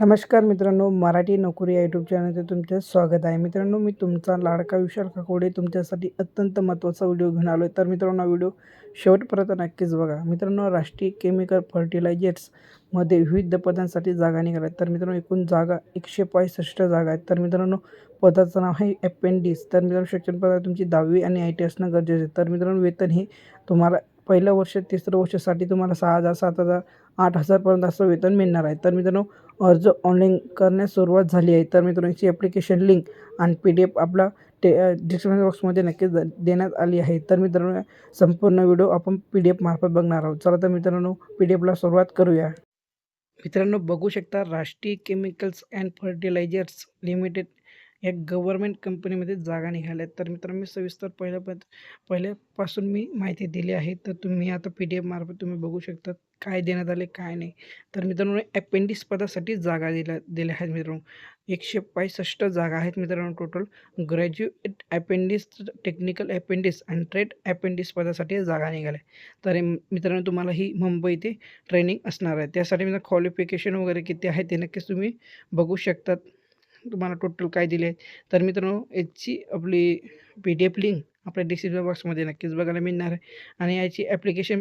नमस्कार मित्रांनो मराठी नोकरी या यूट्यूब चॅनलचे तुमचे स्वागत आहे. मित्रांनो मी तुमचा लाडका विशाल काकोडे तुमच्यासाठी अत्यंत महत्त्वाचा व्हिडिओ घेऊन आलो आहे तर मित्रांनो हा व्हिडिओ शेवटपर्यंत नक्कीच बघा. मित्रांनो राष्ट्रीय केमिकल फर्टिलायझर्समध्ये विविध पदांसाठी जागा निघाल्या आहेत. तर मित्रांनो एकूण जागा एकशे पासष्ट जागा आहेत. तर मित्रांनो पदाचं नाव आहे अपेंडिक्स तर मित्रांनो शिक्षण पदार्थ तुमची दहावी आणि आय टी असणं गरजेचं आहे. तर मित्रांनो वेतन हे तुम्हाला पहिलं वर्ष तिसरं वर्षासाठी तुम्हाला सहा हजार सात हजार आठ हजारपर्यंत असं वेतन मिळणार आहे. तर मित्रांनो अर्ज ऑनलाईन करण्यास सुरुवात झाली आहे. तर मित्रांनो याची ॲप्लिकेशन लिंक आणि पी डी एफ आपला टे डिस्क्रिप्शन बॉक्समध्ये नक्कीच देण्यात आली आहे. तर मित्रांनो संपूर्ण व्हिडिओ आपण पी डी एफमार्फत बघणार आहोत. चला तर मित्रांनो पी डी एफला सुरुवात करूया. मित्रांनो बघू शकता Rashtriya Chemicals and Fertilizers Limited या गव्हर्मेंट कंपनीमध्ये जागा निघाल्या आहेत. तर मित्रांनो मी सविस्तर पहिल्या पण पहिल्यापासून मी माहिती दिली आहे. तर तुम्ही आता पी डी एफमार्फत तुम्ही बघू शकता काय देण्यात आले काय नाही. तर मित्रांनो अपेंडिक्स पदासाठी जागा दिल्या दिल्या आहेत मित्रांनो. एकशे पासष्ट जागा आहेत मित्रांनो total graduate apprentice technical apprentice आणि ट्रेड अपेंडिक्स पदासाठी जागा निघाल्या. तर मित्रांनो तुम्हाला ही मुंबई इथे ट्रेनिंग असणार आहे. त्यासाठी मित्रांनो क्वालिफिकेशन वगैरे किती आहे ते नक्कीच तुम्ही बघू शकतात. तुम्हाला टोटल काय दिले आहेत. तर मित्रांनो याची आपली पी डी एफ लिंक आपल्या डिस्क्रिप्शन बॉक्समध्ये नक्कीच बघायला मिळणार आहे. आणि याची ॲप्लिकेशन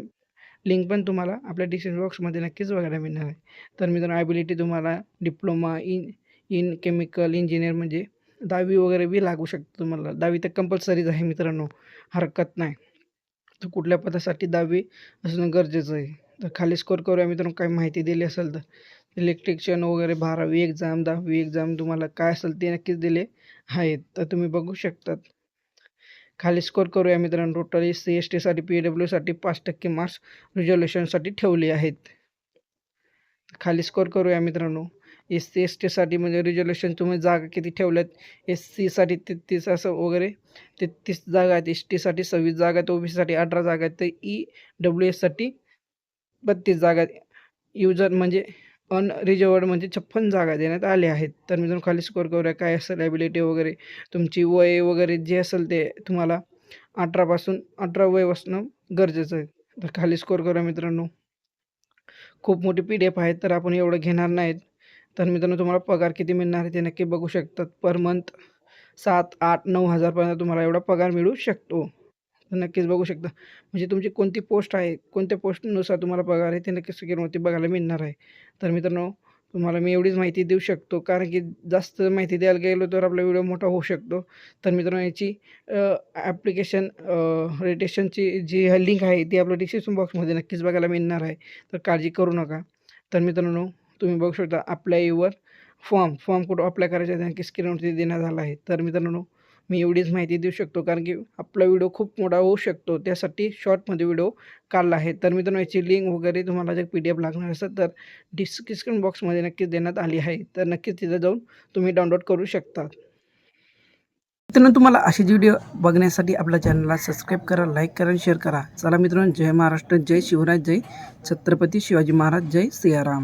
लिंक पण तुम्हाला आपल्या डिस्क्रिप्शन बॉक्समध्ये नक्कीच बघायला मिळणार आहे. तर मित्रांनो ॲबिलिटी तुम्हाला diploma in in chemical engineer म्हणजे दहावी वगैरे बी लागू शकतं तुम्हाला. दहावी तर कंपल्सरीच आहे मित्रांनो. हरकत नाही. तर कुठल्या पदासाठी दहावी असणं गरजेचं आहे. तर खाली स्कोर करूया मित्रांनो काही माहिती दिली असेल तर. इलेक्ट्रिशियन वगैरे बारावी एक्झाम दहावी एक्झाम तुम्हाला काय असेल ते नक्कीच दिले आहेत. तर तुम्ही बघू शकतात. खाली स्कोर करूया मित्रांनो. टोटली सी एस टीसाठी पी डब्ल्यूसाठी पाच टक्के मार्क्स रिझर्वेशनसाठी ठेवले आहेत. खाली स्कोर करूया मित्रांनो. एस सी एस टीसाठी म्हणजे रिझर्वेशन तुम्ही जागा किती ठेवल्यात? एस सीसाठी तेहतीस असं वगैरे. तेहतीस जागा आहेत. एस टीसाठी सव्वीस जागा आहेत. ओ बी सीसाठी अठरा जागा आहेत. तर ई डब्ल्यू एससाठी बत्तीस जागा आहेत. युजर म्हणजे अनरिजर्वड म्हणजे छप्पन जागा देण्यात आल्या आहेत. तर मित्रांनो खाली स्कोर करूया. काय असेल ॲबिलिटी वगैरे? तुमची वय वगैरे जे असेल ते तुम्हाला अठरापासून अठरा वय असणं गरजेचं आहे. तर खाली स्कोर करूया मित्रांनो. खूप मोठी पी डी एफ आहेत तर आपण एवढं घेणार नाहीत. तर मित्रांनो तुम्हाला पगार किती मिळणार आहे ते नक्की बघू शकतात. पर मंथ सात आठ नऊ हजारपर्यंत तुम्हाला एवढा पगार मिळू शकतो. तर नक्कीच बघू शकता. म्हणजे तुमची कोणती पोस्ट आहे कोणत्या पोस्टनुसार तुम्हाला पगार आहे ते नक्कीच स्क्रीनवरती बघायला मिळणार आहे. तर मित्रांनो तुम्हाला मी एवढीच माहिती देऊ शकतो. कारण की जास्त माहिती द्यायला गेलो तर आपला व्हिडिओ मोठा होऊ शकतो. तर मित्रांनो याची ॲप्लिकेशन रेटेशनची जी लिंक आहे ती आपल्या डिस्क्रिप्शन बॉक्समध्ये नक्कीच बघायला मिळणार आहे. तर काळजी करू नका. तर मित्रांनो तुम्ही बघू शकता अप्लायवर फॉर्म फॉर्म कुठं अप्लाय करायचा आहे नक्की स्क्रीनवरती देण्यात आला आहे. तर मित्रांनो मी एवढीच माहिती देऊ शकतो कारण की आपला व्हिडिओ खूप मोठा होऊ शकतो. त्यासाठी शॉर्टमध्ये व्हिडिओ काढला आहे. तर मित्रांनो याची लिंक वगैरे तुम्हाला जर पी डी एफ लागणार असेल तर डिस्क्रिप्शन बॉक्समध्ये नक्कीच देण्यात आली आहे. तर नक्कीच तिथं जाऊन तुम्ही डाउनलोड करू शकता. मित्रांनो तुम्हाला अशी व्हिडिओ बघण्यासाठी आपल्या चॅनलला सबस्क्राईब करा लाईक करा आणि शेअर करा. चला मित्रांनो जय महाराष्ट्र जय शिवराज जय छत्रपती शिवाजी महाराज जय सियाराम.